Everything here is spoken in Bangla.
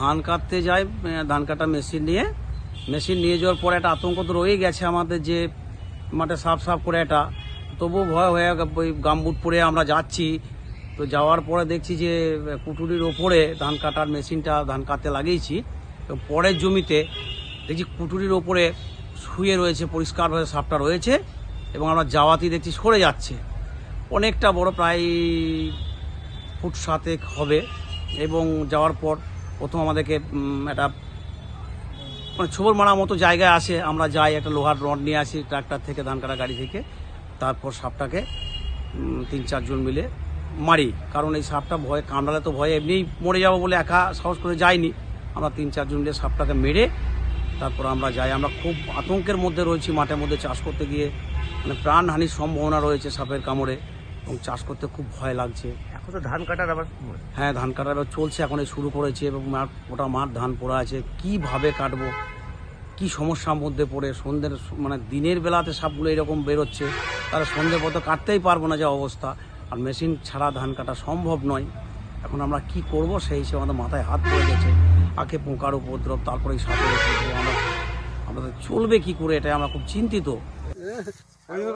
ধান কাটতে যাই ধান কাটা মেশিন নিয়ে। মেশিন নিয়ে যাওয়ার পরে একটা আতঙ্ক তো রয়ে গেছে আমাদের যে মাঠে সাফ সাফ করে একটা। তবুও ভয় হয়ে ওই গামবুট পরে আমরা যাচ্ছি। তো যাওয়ার পরে দেখছি যে কুটুরির ওপরে ধান কাটার মেশিনটা ধান কাটতে লাগিয়েছি। তো পরের জমিতে দেখছি কুটুরির ওপরে শুয়ে রয়েছে পরিষ্কারভাবে সাপটা রয়েছে এবং আমরা যাওয়াতেই দেখছি সরে যাচ্ছে। অনেকটা বড় প্রায় ফুট সাতেক হবে এবং যাওয়ার পর প্রথম আমাদেরকে একটা মানে ছোবর মারা মতো জায়গায় আসে, আমরা যাই, একটা লোহার রড নিয়ে আসি, ট্রাক্টর থেকে ধান কাটা গাড়ি থেকে, তারপর সাপটাকে তিন চারজন মিলে মারি। কারণ এই সাপটা ভয়, কামড়ালে তো ভয় এমনিই মরে যাব বলে একা সাহস করে যাইনি। আমরা তিন চারজন মিলে সাপটাকে মেরে, তারপর আমরা যাই। আমরা খুব আতঙ্কের মধ্যে রয়েছি, মাঠের মধ্যে চাষ করতে গিয়ে মানে প্রাণহানির সম্ভাবনা রয়েছে সাপের কামড়ে। এবং চাষ করতে খুব ভয় লাগছে। এখন তো ধান কাটার আবার হ্যাঁ ধান কাটার এবার চলছে এখন এই শুরু করেছে এবং মাঠ ওটা মাঠ ধান পড়ে আছে। কীভাবে কাটবো? কি সমস্যার মধ্যে পড়ে? সন্ধ্যের মানে দিনের বেলাতে সাপগুলো এরকম বেরোচ্ছে তারা সন্ধ্যের পর তো কাটতেই পারব না যা অবস্থা। আর মেশিন ছাড়া ধান কাটা সম্ভব নয়। এখন আমরা কি করব? সেই হিসেবে আমাদের মাথায় হাত পড়ে গেছে। আগে পোকার উপদ্রব তারপরে সাপের উপদ্রব আমরা আমাদের চলবে কি করে? এটা আমরা খুব চিন্তিত।